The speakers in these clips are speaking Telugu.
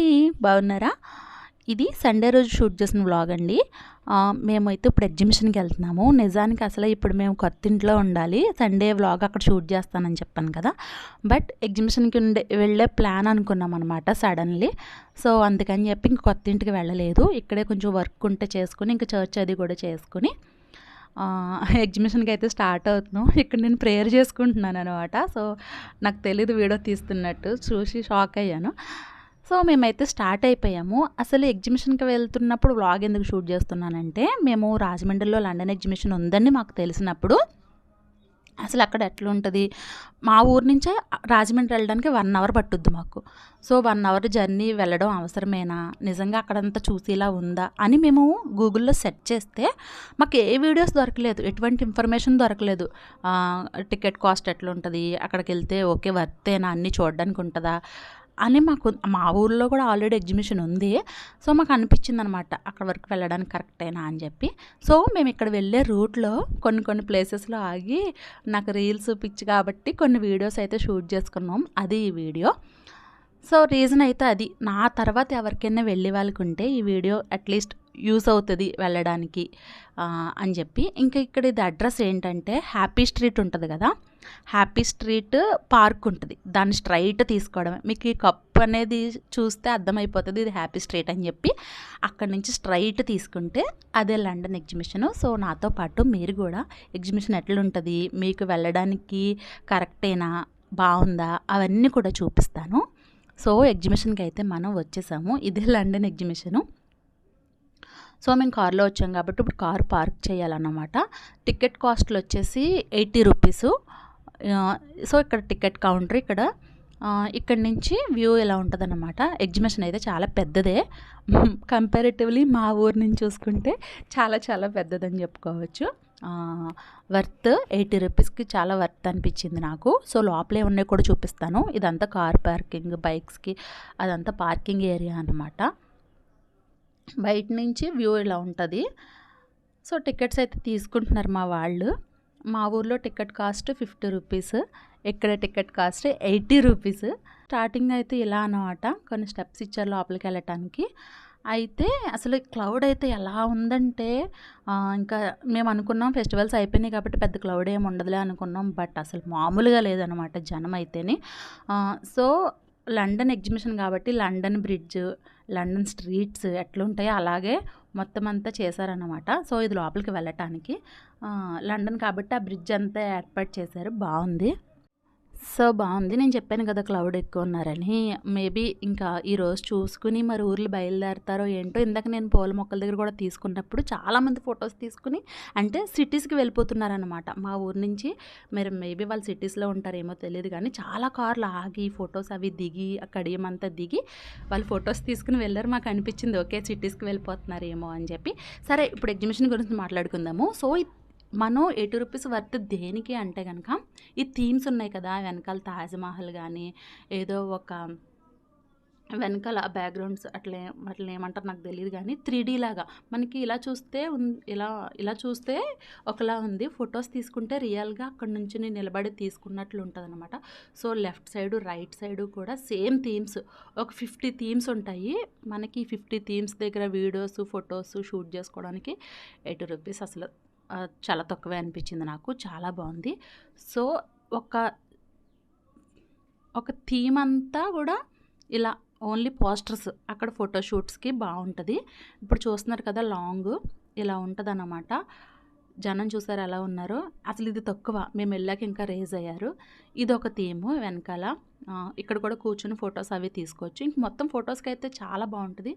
హాయ్ బాగున్నారా? ఇది సండే రోజు షూట్ చేసిన వ్లాగ్ అండి. మేమైతే ఇప్పుడు ఎగ్జిబిషన్కి వెళ్తున్నాము. నిజానికి అసలు ఇప్పుడు మేము కొత్త ఇంట్లో ఉండాలి. సండే వ్లాగ్ అక్కడ షూట్ చేస్తానని చెప్పాను కదా. బట్ ఎగ్జిబిషన్కి ఉండే వెళ్ళే ప్లాన్ అనుకున్నాం అనమాట సడన్లీ. సో అందుకని చెప్పి ఇంక కొత్త ఇంటికి వెళ్ళలేదు. ఇక్కడే కొంచెం వర్క్ ఉంటే చేసుకుని ఇంకా చర్చ్ అది కూడా చేసుకుని ఎగ్జిబిషన్కి అయితే స్టార్ట్ అవుతున్నాం. ఇక్కడ నేను ప్రేయర్ చేసుకుంటున్నాను అనమాట సో నాకు తెలీదు వీడియో తీస్తున్నట్టు. చూసి షాక్ అయ్యాను. సో మేమైతే స్టార్ట్ అయిపోయాము. అసలు ఎగ్జిబిషన్కి వెళ్తున్నప్పుడు వ్లాగ్ ఎందుకు షూట్ చేస్తున్నానంటే మేము రాజమండ్రిలో లండన్ ఎగ్జిబిషన్ ఉందని మాకు తెలిసినప్పుడు అసలు అక్కడ ఎట్లుంటుంది? మా ఊరు నుంచే రాజమండ్రి వెళ్ళడానికి వన్ అవర్ పట్టుద్ది మాకు. సో వన్ అవర్ జర్నీ వెళ్ళడం అవసరమేనా? నిజంగా అక్కడంతా చూసేలా ఉందా? అని మేము గూగుల్లో సెర్చ్ చేస్తే మాకు ఏ వీడియోస్ దొరకలేదు. ఎటువంటి ఇన్ఫర్మేషన్ దొరకలేదు. టికెట్ కాస్ట్ ఎట్లుంటుంది? అక్కడికి వెళ్తే ఓకే వర్తేనా? అన్నీ చూడడానికి ఉంటుందా? అని మాకు మా ఊర్లో కూడా ఆల్రెడీ ఎగ్జిబిషన్ ఉంది. సో మాకు అనిపించింది అనమాట అక్కడ వరకు వెళ్ళడానికి కరెక్టేనా అని చెప్పి. సో మేము ఇక్కడ వెళ్ళే రూట్లో కొన్ని కొన్ని ప్లేసెస్లో ఆగి నాకు రీల్స్ పిచ్చి కాబట్టి కొన్ని వీడియోస్ అయితే షూట్ చేసుకున్నాం. అది ఈ వీడియో. సో రీజన్ అయితే అది. నా తర్వాత ఎవరికైనా వెళ్ళే వాళ్ళకుంటే ఈ వీడియో అట్లీస్ట్ యూస్ అవుతుంది వెళ్ళడానికి అని చెప్పి. ఇంకా ఇక్కడ ఇది అడ్రస్ ఏంటంటే హ్యాపీ స్ట్రీట్ ఉంటుంది కదా. హ్యాపీ స్ట్రీట్ పార్క్ ఉంటుంది. దాన్ని స్ట్రైట్ తీసుకోవడమే. మీకు ఈ కప్ అనేది చూస్తే అర్థమైపోతుంది ఇది హ్యాపీ స్ట్రీట్ అని చెప్పి. అక్కడి నుంచి స్ట్రైట్ తీసుకుంటే అదే లండన్ ఎగ్జిబిషన్. సో నాతో పాటు మీరు కూడా ఎగ్జిబిషన్ ఎట్లుంటుంది మీకు వెళ్ళడానికి కరెక్టేనా బాగుందా అవన్నీ కూడా చూపిస్తాను. సో ఎగ్జిబిషన్కి అయితే మనం వచ్చేసాము. ఇదే లండన్ ఎగ్జిబిషను. సో మేము కార్లో వచ్చాం కాబట్టి ఇప్పుడు కార్ పార్క్ చేయాలన్నమాట. టికెట్ కాస్ట్లు వచ్చేసి ఎయిటీ రూపీస్. సో ఇక్కడ టికెట్ కౌంటర్ ఇక్కడ. ఇక్కడ నుంచి వ్యూ ఎలా ఉంటుందన్నమాట. ఎగ్జిబిషన్ అయితే చాలా పెద్దదే. కంపారిటివ్లీ మా ఊరు నుంచి చూసుకుంటే చాలా చాలా పెద్దదని చెప్పుకోవచ్చు. వర్త్ ఎయిటీ రూపీస్కి చాలా వర్త్ అనిపించింది నాకు. సో లోపలే ఉన్నాయి కూడా చూపిస్తాను. ఇదంతా కార్ పార్కింగ్ బైక్స్కి అదంతా పార్కింగ్ ఏరియా అన్నమాట. బయట నుంచి వ్యూ ఇలా ఉంటుంది. సో టికెట్స్ అయితే తీసుకుంటున్నారు మా వాళ్ళు. మా ఊర్లో టికెట్ కాస్ట్ ఫిఫ్టీ రూపీస్ ఇక్కడ ticket cost eighty rupees. Starting అయితే ఇలా అనమాట కొన్ని స్టెప్స్ ఇచ్చారు లోపలికి వెళ్ళటానికి. అయితే అసలు క్లౌడ్ అయితే ఎలా ఉందంటే ఇంకా మేము అనుకున్నాం ఫెస్టివల్స్ అయిపోయినాయి కాబట్టి పెద్ద క్లౌడ్ ఏమి ఉండదులే అనుకున్నాం బట్ అసలు మామూలుగా లేదనమాట జనం అయితేనే. సో లండన్ ఎగ్జిబిషన్ కాబట్టి లండన్ బ్రిడ్జ్ లండన్ స్ట్రీట్స్ ఎట్లుంటాయో అలాగే మొత్తం అంతా చేశారన్నమాట. సో ఇది లోపలికి వెళ్ళటానికి. లండన్ కాబట్టి ఆ బ్రిడ్జ్ అంతా ఏర్పాటు చేశారు. బాగుంది. సో బాగుంది. నేను చెప్పాను కదా క్లౌడ్ ఎక్కువ ఉన్నారని. మేబీ ఇంకా ఈరోజు చూసుకుని మరి ఊర్లు బయలుదేరతారో ఏంటో ఇందాక నేను పూల మొక్కల దగ్గర కూడా తీసుకున్నప్పుడు చాలామంది ఫొటోస్ తీసుకుని అంటే సిటీస్కి వెళ్ళిపోతున్నారనమాట మా ఊరు నుంచి మీరు మేబీ వాళ్ళు సిటీస్లో ఉంటారేమో తెలియదు కానీ చాలా కార్లు ఆగి ఫొటోస్ అవి దిగి అక్కడ ఏమంతా దిగి వాళ్ళు ఫొటోస్ తీసుకుని వెళ్ళారు. మాకు అనిపించింది ఓకే సిటీస్కి వెళ్ళిపోతున్నారేమో అని చెప్పి. సరే ఇప్పుడు ఎగ్జిబిషన్ గురించి మాట్లాడుకుందాము. సో మనం ఎయిటీ రూపీస్ వర్త్ దేనికి అంటే కనుక ఈ థీమ్స్ ఉన్నాయి కదా వెనకాల తాజ్మహల్ కానీ ఏదో ఒక వెనకాల బ్యాక్గ్రౌండ్స్ అట్లే అట్లా ఏమంటారు నాకు తెలియదు కానీ త్రీ లాగా. మనకి ఇలా చూస్తే ఇలా ఇలా చూస్తే ఒకలా ఉంది. ఫొటోస్ తీసుకుంటే రియల్గా అక్కడ నుంచి నేను నిలబడి తీసుకున్నట్లు ఉంటుంది అనమాట so left side right side కూడా సేమ్ థీమ్స్. ఒక ఫిఫ్టీ థీమ్స్ ఉంటాయి. మనకి ఫిఫ్టీ థీమ్స్ దగ్గర వీడియోస్ ఫొటోస్ షూట్ చేసుకోవడానికి ఎయిటీ రూపీస్ అసలు చాలా తక్కువే అనిపించింది నాకు. చాలా బాగుంది. సో ఒక ఒక థీమ్ అంతా కూడా ఇలా ఓన్లీ పోస్టర్స్ అక్కడ ఫోటోషూట్స్కి బాగుంటుంది. ఇప్పుడు చూస్తున్నారు కదా లాంగ్ ఇలా ఉంటుంది అన్నమాట జనం చూసారు ఎలా ఉన్నారో. అసలు ఇది తక్కువ. మేము వెళ్ళాక ఇంకా రేజ్ అయ్యారు. ఇది ఒక థీము వెనకాల. ఇక్కడ కూడా కూర్చుని ఫొటోస్ అవి తీసుకోవచ్చు. ఇంక మొత్తం ఫొటోస్కి అయితే చాలా బాగుంటుంది.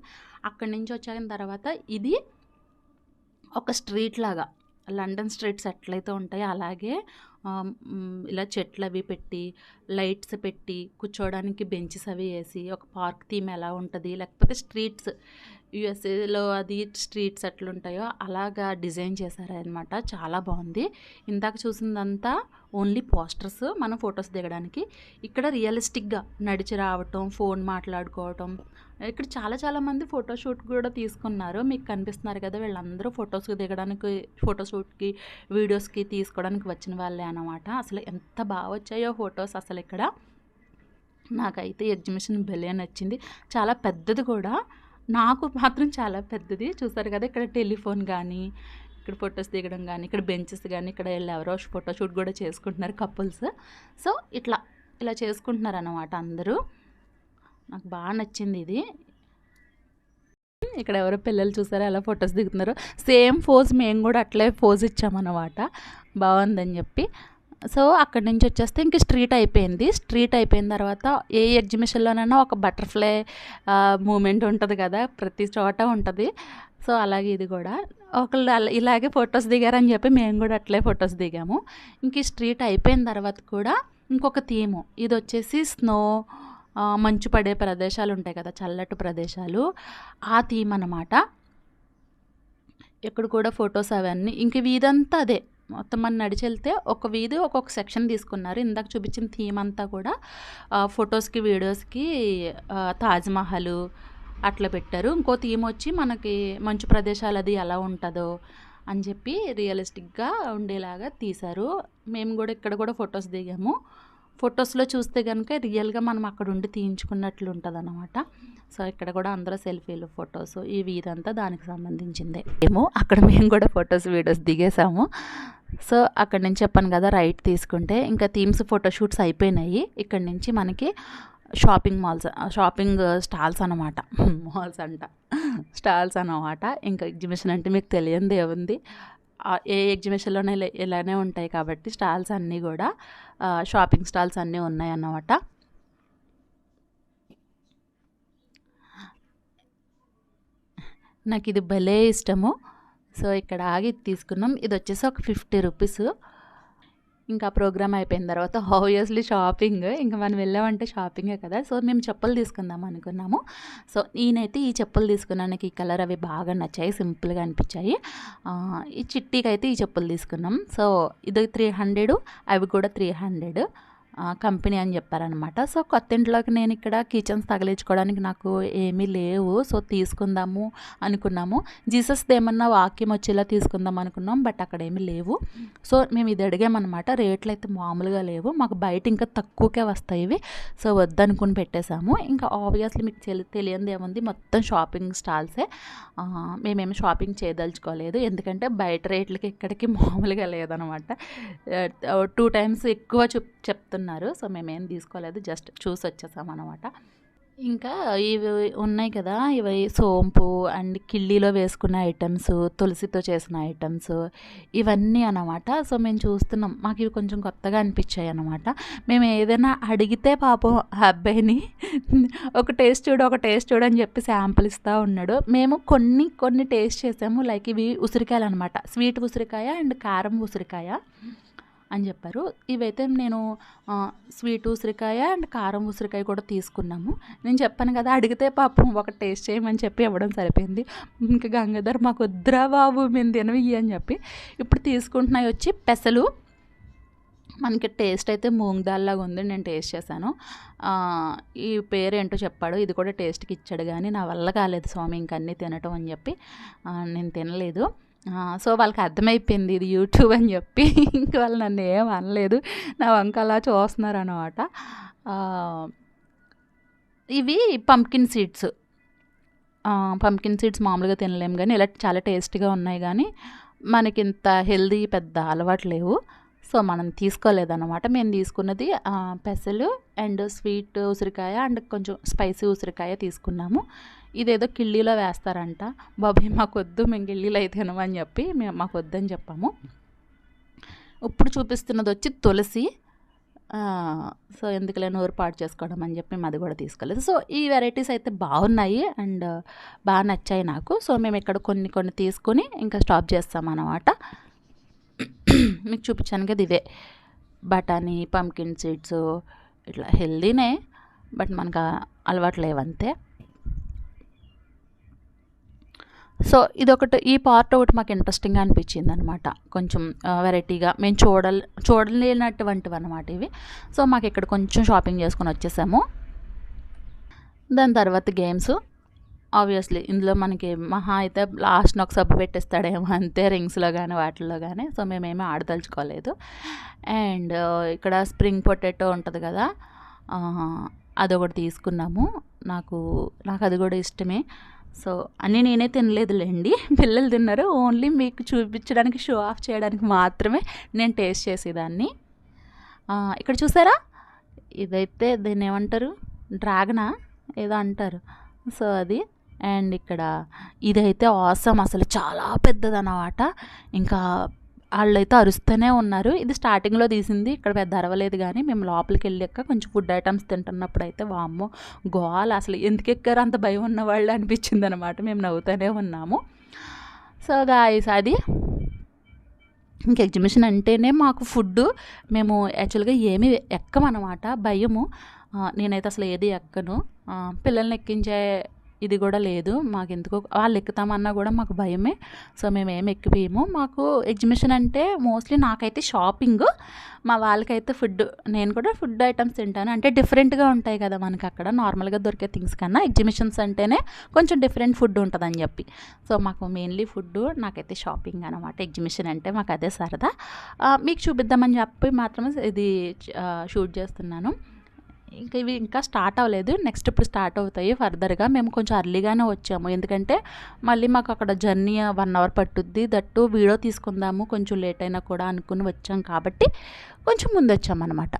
అక్కడి నుంచి వచ్చిన తర్వాత ఇది ఒక స్ట్రీట్ లాగా. లండన్ స్ట్రీట్స్ ఎట్లయితే ఉంటాయో అలాగే ఇలా చెట్లు అవి పెట్టి లైట్స్ పెట్టి కూర్చోవడానికి బెంచెస్ అవి వేసి ఒక పార్క్ థీమ్ ఎలా ఉంటుంది లేకపోతే స్ట్రీట్స్ యుఎస్ఏలో అది స్ట్రీట్స్ ఎట్లుంటాయో అలాగా డిజైన్ చేశారనమాట చాలా బాగుంది. ఇందాక చూసిందంతా ఓన్లీ పోస్టర్స్ మనం ఫొటోస్ దిగడానికి. ఇక్కడ రియలిస్టిక్గా నడిచి రావటం ఫోన్ మాట్లాడుకోవటం. ఇక్కడ చాలా చాలా మంది ఫోటోషూట్ కూడా తీసుకున్నారు. మీకు కనిపిస్తున్నారు కదా వీళ్ళందరూ ఫొటోస్ దిగడానికి ఫోటోషూట్కి వీడియోస్కి తీసుకోవడానికి వచ్చిన వాళ్ళే అనమాట అసలు ఎంత బాగా వచ్చాయో ఫొటోస్ అసలు ఇక్కడ. నాకైతే ఎగ్జిబిషన్ భలే నచ్చింది. చాలా పెద్దది కూడా. నాకు మాత్రం చాలా పెద్దది. చూసారు కదా ఇక్కడ టెలిఫోన్ కానీ ఇక్కడ ఫొటోస్ దిగడం కానీ ఇక్కడ బెంచెస్ కానీ ఇక్కడ వెళ్ళి ఎవరో ఫోటో షూట్ కూడా చేసుకుంటున్నారు కపుల్స్ సో ఇట్లా ఇలా చేసుకుంటున్నారు అన్నమాట అందరూ. నాకు బాగా నచ్చింది ఇది. ఇక్కడ ఎవరో పిల్లలు చూసారో ఎలా ఫొటోస్ దిగుతున్నారు? సేమ్ పోజ్ మేము కూడా అట్లే పోజ్ ఇచ్చామన్నమాట. బాగుందని చెప్పి. సో అక్కడి నుంచి వచ్చేస్తే ఇంక స్ట్రీట్ అయిపోయింది. స్ట్రీట్ అయిపోయిన తర్వాత ఏ ఎగ్జిబిషన్లోనైనా ఒక బటర్ఫ్లై మూమెంట్ ఉంటుంది కదా? ప్రతి చోట ఉంటుంది. సో అలాగే ఇది కూడా. ఒకళ్ళు ఇలాగే ఫొటోస్ దిగారని చెప్పి మేము కూడా అట్లే ఫొటోస్ దిగాము. ఇంక ఈ స్ట్రీట్ అయిపోయిన తర్వాత కూడా ఇంకొక థీము. ఇది వచ్చేసి స్నో మంచు పడే ప్రదేశాలు ఉంటాయి కదా చల్లటి ప్రదేశాలు. ఆ థీమ్ అనమాట ఇక్కడ కూడా ఫొటోస్ అవన్నీ ఇంక వీధంతా అదే. మొత్తం మనం నడిచి వెళ్తే ఒక వీధి ఒక్కొక్క సెక్షన్ తీసుకున్నారు. ఇందాక చూపించిన థీమ్ అంతా కూడా ఫొటోస్కి వీడియోస్కి తాజ్మహల్ అట్లా పెట్టారు. ఇంకో థీమ్ వచ్చి మనకి మంచు ప్రదేశాలు అది ఎలా ఉంటుందో అని చెప్పి రియలిస్టిక్గా ఉండేలాగా తీశారు. మేము కూడా ఇక్కడ కూడా ఫొటోస్ దిగాము. ఫొటోస్లో చూస్తే కనుక రియల్గా మనం అక్కడ ఉండి తీయించుకున్నట్లు ఉంటుంది అనమాట సో ఇక్కడ కూడా అందరూ సెల్ఫీలు ఫొటోస్ ఇవి ఇదంతా దానికి సంబంధించిందే. ఏమో అక్కడ మేము కూడా ఫొటోస్ వీడియోస్ దిగేసాము సో అక్కడ నుంచి చెప్పాను కదా రైట్ తీసుకుంటే. ఇంకా థీమ్స్ ఫోటోషూట్స్ అయిపోయినాయి. ఇక్కడ నుంచి మనకి షాపింగ్ మాల్స్ షాపింగ్ స్టాల్స్ అనమాట మాల్స్ అంట. స్టాల్స్ అన్నమాట. ఇంకా ఎగ్జిబిషన్ అంటే మీకు తెలియంది ఏముంది ఏ ఎగ్జిబిషన్లోనే ఇలానే ఉంటాయి కాబట్టి స్టాల్స్ అన్నీ కూడా షాపింగ్ స్టాల్స్ అన్నీ ఉన్నాయి అన్నమాట. నాకు ఇది భలే ఇష్టము. సో ఇక్కడ ఆగి తీసుకున్నాం. ఇది వచ్చేసి ఒక ఫిఫ్టీ రూపీస్. ఇంకా ప్రోగ్రామ్ అయిపోయిన తర్వాత ఆబ్వియస్లీ షాపింగ్. ఇంకా మనం వెళ్ళామంటే షాపింగే కదా. సో మేము చెప్పులు తీసుకుందాం అనుకున్నాము. సో నేనైతే ఈ చెప్పులు తీసుకున్నాను నాకు ఈ కలర్ అవి బాగా నచ్చాయి. సింపుల్గా అనిపించాయి. ఈ చిట్టీకి అయితే ఈ చెప్పులు తీసుకున్నాం. సో ఇది త్రీ హండ్రెడ్ అవి కూడా త్రీ హండ్రెడ్. కంపెనీ అని చెప్పారనమాట సో కొత్త ఇంట్లోకి నేను ఇక్కడ కిచెన్స్ తగిలించుకోవడానికి నాకు ఏమీ లేవు. సో తీసుకుందాము అనుకున్నాము. జీసస్ ఏమన్నా వాక్యం వచ్చేలా తీసుకుందాం అనుకున్నాం బట్ అక్కడ ఏమీ లేవు. సో మేము ఇది అడిగామన్నమాట. రేట్లు అయితే మామూలుగా లేవు. మాకు బయట ఇంకా తక్కువకే వస్తాయి ఇవి. సో వద్దనుకుని పెట్టేశాము. ఇంకా ఆబ్వియస్లీ మీకు తెలి తెలియంది ఏముంది? మొత్తం షాపింగ్ స్టాల్సే. మేమేమి షాపింగ్ చేయదలుచుకోలేదు. ఎందుకంటే బయట రేట్లకి ఇక్కడికి మామూలుగా లేదనమాట టూ టైమ్స్ ఎక్కువ చెప్ చెప్తున్నారు సో మేమేం తీసుకోలేదు. జస్ట్ చూసి వచ్చేసాం అనమాట ఇంకా ఇవి ఉన్నాయి కదా ఇవి సోంపు అండ్ కిళ్ళీలో వేసుకున్న ఐటమ్స్ తులసితో చేసిన ఐటమ్స్ ఇవన్నీ అన్నమాట. సో మేము చూస్తున్నాం. మాకు ఇవి కొంచెం కొత్తగా అనిపించాయి అనమాట మేము ఏదైనా అడిగితే పాపం అబ్బాయిని ఒక టేస్ట్ చూడు ఒక టేస్ట్ చూడు అని చెప్పి శాంపుల్ ఇస్తూ ఉన్నాడు. మేము కొన్ని కొన్ని టేస్ట్ చేసాము. లైక్ ఇవి ఉసిరికాయలు అనమాట స్వీట్ ఉసిరికాయ అండ్ కారం ఉసిరికాయ. అని చెప్పారు. ఇవైతే నేను స్వీట్ ఉసిరికాయ అండ్ కారం ఉసిరికాయ కూడా తీసుకున్నాము. నేను చెప్పాను కదా అడిగితే పాపం ఒక టేస్ట్ చేయమని చెప్పి ఇవ్వడం సరిపోయింది. ఇంకా గంగాధర్ మాకు వద్దురా బాబు మేము తినవి అని చెప్పి ఇప్పుడు తీసుకుంటున్నాయి వచ్చి పెసలు. మనకి టేస్ట్ అయితే మూంగ్ దాల్లాగా ఉంది నేను టేస్ట్ చేశాను. ఈ పేరు ఏంటో చెప్పాడు ఇది కూడా టేస్ట్కి ఇచ్చాడు కానీ నా వల్ల కాలేదు స్వామి ఇంకన్నీ తినటం అని చెప్పి నేను తినలేదు. సో వాళ్ళకి అర్థమైపోయింది ఇది యూట్యూబ్ అని చెప్పి. ఇంక వాళ్ళు నన్ను ఏం అనలేదు. నా వంక అలా చూస్తున్నారు అనమాట ఇవి పంకిన్ సీడ్స్ పంకిన్ సీడ్స్ మామూలుగా తినలేము కానీ ఇలా చాలా టేస్ట్గా ఉన్నాయి కానీ మనకి ఇంత హెల్దీ పెద్ద అలవాటు లేవు. సో మనం తీసుకోలేదన్నమాట. మేము తీసుకున్నది పెసలు అండ్ స్వీట్ ఉసిరికాయ అండ్ కొంచెం స్పైసీ ఉసిరికాయ తీసుకున్నాము. ఇదేదో కిళ్ళీలో వేస్తారంట. బాబాయ్ మాకు వద్దు మేము కిళ్ళీలో అయితే తినమని చెప్పి మేము మాకు వద్దని చెప్పాము. ఇప్పుడు చూపిస్తున్నది వచ్చి తులసి. సో ఎందుకులే నోరు పాడు చేసుకోవడం అని చెప్పి మేము అది కూడా తీసుకోలేదు. సో ఈ వెరైటీస్ అయితే బాగున్నాయి అండ్ బాగా నచ్చాయి నాకు. సో మేము ఇక్కడ కొన్ని కొన్ని తీసుకొని ఇంకా స్టాప్ చేస్తాం అన్నమాట. మీకు చూపించాను కదా ఇవే బఠానీ పంకిన్ సీడ్స్ ఇట్లా హెల్దీనే బట్ మనకు అలవాటు లేవంతే. సో ఇదొకటి ఈ పార్ట్ ఒకటి మాకు ఇంట్రెస్టింగ్గా అనిపించింది అనమాట కొంచెం వెరైటీగా మేము చూడల్ చూడలేనటువంటివి అనమాట ఇవి. సో మాకు ఇక్కడ కొంచెం షాపింగ్ చేసుకొని వచ్చేసాము. దాని తర్వాత గేమ్స్ ఆబ్వియస్లీ ఇందులో మనకి మహా అయితే లాస్ట్ ఒక సబ్బు పెట్టేస్తాడేమో అంతే రింగ్స్లో కానీ వాటిల్లో కానీ సో మేమేమీ ఆడదలుచుకోలేదు. అండ్ ఇక్కడ స్ప్రింగ్ పొటాటో ఉంటుంది కదా అదొకటి తీసుకున్నాము. నాకు నాకు అది కూడా ఇష్టమే. సో అన్నీ నేనే తినలేదులేండి. పిల్లలు తిన్నారు. ఓన్లీ మీకు చూపించడానికి షో ఆఫ్ చేయడానికి మాత్రమే నేను టేస్ట్ చేసేదాన్ని. ఇక్కడ చూసారా? ఇదైతే దీన్ని ఏమంటారు? డ్రాగనా? ఏదో అంటారు. సో అది. అండ్ ఇక్కడ ఇదైతే ఆసమ్ అసలు చాలా పెద్దదన్నమాట. ఇంకా వాళ్ళైతే అరుస్తూనే ఉన్నారు. ఇది స్టార్టింగ్లో తీసింది ఇక్కడ పెద్ద అరవలేదు కానీ మేము లోపలికి వెళ్ళాక కొంచెం ఫుడ్ ఐటమ్స్ తింటున్నప్పుడు అయితే వామ్మో గోల అసలు ఎందుకు ఎక్కారు అంత భయం ఉన్న వాళ్ళు అనిపించింది అనమాట మేము నవ్వుతూనే ఉన్నాము. సో గాయస్ అది ఇంక ఎగ్జిబిషన్ అంటేనే మాకు ఫుడ్ మేము యాక్చువల్గా ఏమి ఎక్కమన్నమాట భయము. నేనైతే అసలు ఏది ఎక్కను. పిల్లల్ని ఎక్కించే ఇది కూడా లేదు. మాకు ఎందుకో వాళ్ళు ఎక్కుతామన్నా కూడా మాకు భయమే. సో మేము ఏం ఎక్కిపోయాము మాకు ఎగ్జిబిషన్ అంటే మోస్ట్లీ నాకైతే షాపింగ్ మా వాళ్ళకైతే ఫుడ్ నేను కూడా ఫుడ్ ఐటమ్స్ తింటాను. అంటే డిఫరెంట్గా ఉంటాయి కదా మనకి అక్కడ. నార్మల్గా దొరికే థింగ్స్ కన్నా ఎగ్జిబిషన్స్ అంటేనే కొంచెం డిఫరెంట్ ఫుడ్ ఉంటుందని చెప్పి. సో మాకు మెయిన్లీ ఫుడ్ నాకైతే షాపింగ్ అనమాట. ఎగ్జిబిషన్ అంటే మాకు అదే సరదా. మీకు చూపిద్దామని చెప్పి మాత్రమే ఇది షూట్ చేస్తున్నాను. ఇంకా ఇవి ఇంకా స్టార్ట్ అవ్వలేదు. నెక్స్ట్ ఇప్పుడు స్టార్ట్ అవుతాయి. ఫర్దర్గా మేము కొంచెం అర్లీగానే వచ్చాము. ఎందుకంటే మళ్ళీ మాకు అక్కడ జర్నీ వన్ అవర్ పట్టుద్ది. దట్టు వీడియో తీసుకుందాము. కొంచెం లేట్ అయినా కూడా అనుకుని వచ్చాం కాబట్టి కొంచెం ముందు వచ్చామన్నమాట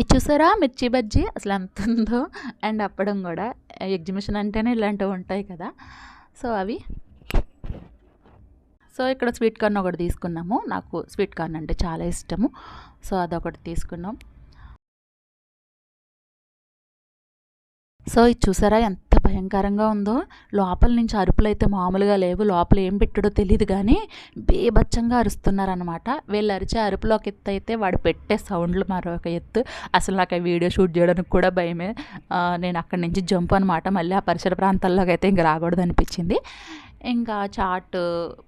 ఇది చూసారా? మిర్చి బజ్జీ అసలు ఎంత ఉందో. అండ్ అప్పడం కూడా. ఎగ్జిబిషన్ అంటేనే ఇలాంటివి ఉంటాయి కదా. సో అవి. సో ఇక్కడ స్వీట్ కార్న్ ఒకటి తీసుకున్నాము. నాకు స్వీట్ కార్న్ అంటే చాలా ఇష్టము. సో అదొకటి తీసుకున్నాం. సో ఇది చూసారా ఎంత భయంకరంగా ఉందో? లోపల నుంచి అరుపులు అయితే మామూలుగా లేవు. లోపల ఏం పెట్టాడో తెలియదు కానీ బేబచ్చంగా అరుస్తున్నారనమాట వీళ్ళు అరిచే అరుపులో ఒక ఎత్తు అయితే వాడు పెట్టే సౌండ్లు మరొక ఎత్తు. అసలు నాకు ఆ వీడియో షూట్ చేయడానికి కూడా భయమే. నేను అక్కడి నుంచి జంప్ అనమాట మళ్ళీ ఆ పరిసర ప్రాంతాల్లోకి అయితే ఇంక రాకూడదు అనిపించింది. ఇంకా చాట్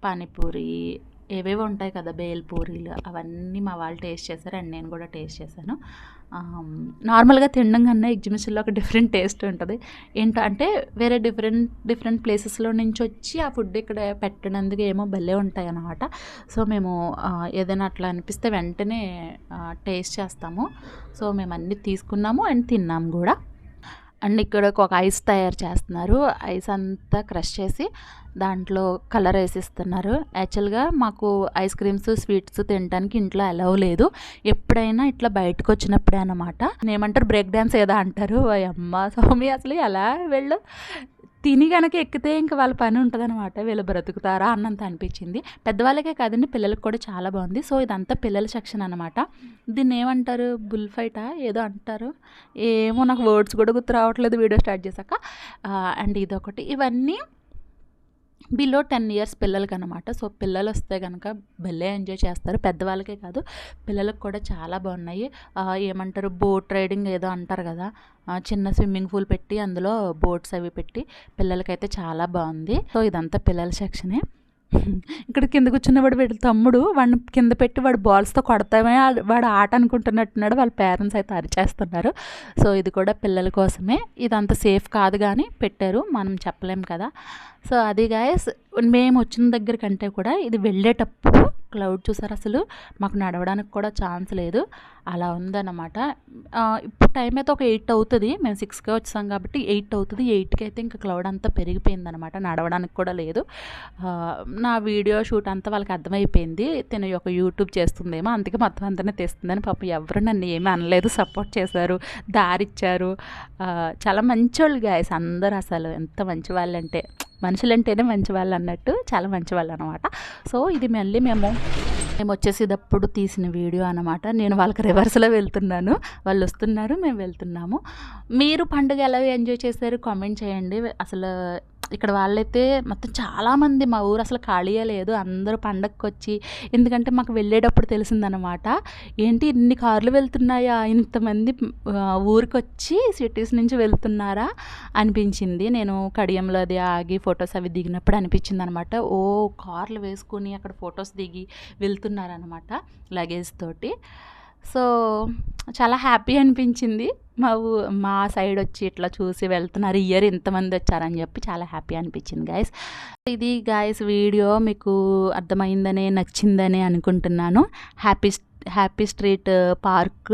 పానీపూరి ఏవేవో ఉంటాయి కదా బేల్పూరీలు అవన్నీ మా వాళ్ళు టేస్ట్ చేశారు అండ్ నేను కూడా టేస్ట్ చేశాను. నార్మల్గా తినడం కన్నా ఎగ్జిబిషన్లో ఒక డిఫరెంట్ టేస్ట్ ఉంటుంది. ఏంటంటే వేరే డిఫరెంట్ డిఫరెంట్ ప్లేసెస్లో నుంచి వచ్చి ఆ ఫుడ్ ఇక్కడ పెట్టినందుకు ఏమో భలే ఉంటాయి అన్నమాట. సో మేము ఏదైనా అట్లా అనిపిస్తే వెంటనే టేస్ట్ చేస్తాము. సో మేము అన్నీ తీసుకున్నాము అండ్ తిన్నాము కూడా. అండ్ ఇక్కడ ఒక ఐస్ తయారు చేస్తున్నారు. ఐస్ అంతా క్రష్ చేసి దాంట్లో కలర్ వేసిస్తున్నారు. యాక్చువల్గా మాకు ఐస్ క్రీమ్స్ స్వీట్స్ తినడానికి ఇంట్లో అలవ్ లేదు. ఎప్పుడైనా ఇట్లా బయటకు వచ్చినప్పుడే అనమాట ఏమంటారు? బ్రేక్ డ్యాన్స్ ఏదో అంటారు? అమ్మ స్వామి అసలు ఎలా వెళ్ళు? తిని కనుక ఎక్కితే ఇంకా వాళ్ళ పని ఉంటుందన్నమాట. వీళ్ళు బ్రతుకుతారా అన్నంత అనిపించింది. పెద్దవాళ్ళకే కాదండి పిల్లలకు కూడా చాలా బాగుంది. సో ఇదంతా పిల్లల సెక్షన్ అనమాట దీన్ని ఏమంటారు? బుల్ ఫైటా? ఏదో అంటారు? ఏమో నాకు వర్డ్స్ కూడా గుర్తు రావట్లేదు వీడియో స్టార్ట్ చేశాక. అండ్ ఇదొకటి. ఇవన్నీ బిలో టెన్ ఇయర్స్ పిల్లలకి అనమాట సో పిల్లలు వస్తే కనుక భలే ఎంజాయ్ చేస్తారు. పెద్దవాళ్ళకే కాదు పిల్లలకు కూడా చాలా బాగున్నాయి. ఏమంటారు బోట్ రైడింగ్ ఏదో అంటారు కదా చిన్న స్విమ్మింగ్ పూల్ పెట్టి అందులో బోట్స్ అవి పెట్టి పిల్లలకైతే చాలా బాగుంది. సో ఇదంతా పిల్లల సెక్షనే. ఇక్కడ కింద కూర్చున్నవాడు వీడి తమ్ముడు వాడిని కింద పెట్టి వాడు బాల్స్తో కొడతామే వాడు ఆట అనుకుంటున్నట్టున్నాడు వాళ్ళ పేరెంట్స్ అయితే అరిచేస్తున్నారు. సో ఇది కూడా పిల్లల కోసమే. ఇది అంత సేఫ్ కాదు కానీ పెట్టారు మనం చెప్పలేం కదా. సో అది గాయస్ మేము వచ్చిన దగ్గర కంటే కూడా ఇది వెళ్ళేటప్పుడు క్లౌడ్ చూసారు అసలు? మాకు నడవడానికి కూడా ఛాన్స్ లేదు. అలా ఉందన్నమాట. ఇప్పుడు టైం అయితే ఒక ఎయిట్ అవుతుంది. మేము సిక్స్కే వచ్చాం కాబట్టి ఎయిట్ అవుతుంది. ఎయిట్కి అయితే ఇంకా క్లౌడ్ అంతా పెరిగిపోయిందనమాట నడవడానికి కూడా లేదు. నా వీడియో షూట్ అంతా వాళ్ళకి అర్థమైపోయింది. తిన ఒక యూట్యూబ్ చేస్తుందేమో అందుకే మొత్తం అంతనే తెస్తుందని పాపం ఎవరు నన్ను ఏమీ అనలేదు. సపోర్ట్ చేశారు దారిచ్చారు. చాలా మంచోళ్ళు గాయస్ అందరు అసలు. ఎంత మంచి వాళ్ళంటే మనుషులంటేనే మంచి వాళ్ళు అన్నట్టు చాలా మంచి వాళ్ళు అనమాట సో ఇది మళ్ళీ మేము మేము వచ్చేసేటప్పుడు తీసిన వీడియో అనమాట నేను వాళ్ళకి రివర్స్లో వెళ్తున్నాను. వాళ్ళు వస్తున్నారు మేము వెళ్తున్నాము. మీరు పండుగ ఎలా ఎంజాయ్ చేశారు? కామెంట్ చేయండి. అసలు ఇక్కడ వాళ్ళైతే మొత్తం చాలామంది మా ఊరు అసలు ఖాళీయే లేదు. అందరూ పండగకి వచ్చి ఎందుకంటే మాకు వెళ్ళేటప్పుడు తెలిసిందనమాట ఏంటి ఇన్ని కార్లు వెళ్తున్నాయా? ఇంతమంది ఊరికి వచ్చి సిటీస్ నుంచి వెళ్తున్నారా? అనిపించింది. నేను కడియంలో అది ఆగి ఫొటోస్ అవి దిగినప్పుడు అనిపించింది అనమాట ఓ కార్లు వేసుకుని అక్కడ ఫొటోస్ దిగి వెళ్తున్నారనమాట లగేజ్ తోటి. సో చాలా హ్యాపీ అనిపించింది. మా ఊ మా సైడ్ వచ్చి ఇట్లా చూసి వెళ్తున్నారు. ఇయర్ ఇంతమంది వచ్చారని చెప్పి చాలా హ్యాపీ అనిపించింది గాయస్ ఇది గాయస్ వీడియో మీకు అర్థమైందనే నచ్చిందని అనుకుంటున్నాను. హ్యాపీ హ్యాపీ స్ట్రీట్ పార్క్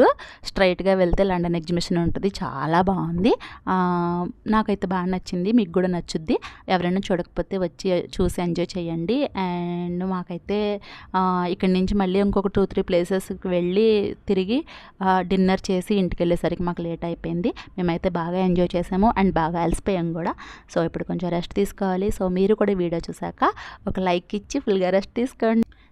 స్ట్రైట్గా వెళ్తే లండన్ ఎగ్జిబిషన్ ఉంటుంది. చాలా బాగుంది. నాకైతే బాగా నచ్చింది. మీకు కూడా నచ్చుద్ది. ఎవరైనా చూడకపోతే వచ్చి uh, చూసి ఎంజాయ్ చేయండి. అండ్ మాకైతే ఇక్కడి నుంచి మళ్ళీ ఇంకొక టూ త్రీ ప్లేసెస్కి వెళ్ళి తిరిగి డిన్నర్ చేసి ఇంటికి వెళ్ళేసరికి మాకు లేట్ అయిపోయింది. మేమైతే బాగా ఎంజాయ్ చేసాము. అండ్ బాగా అలసిపోయాం కూడా. సో ఇప్పుడు కొంచెం రెస్ట్ తీసుకోవాలి. సో మీరు కూడా వీడియో చూసాక ఒక లైక్ ఇచ్చి ఫుల్గా రెస్ట్ తీసుకోండి.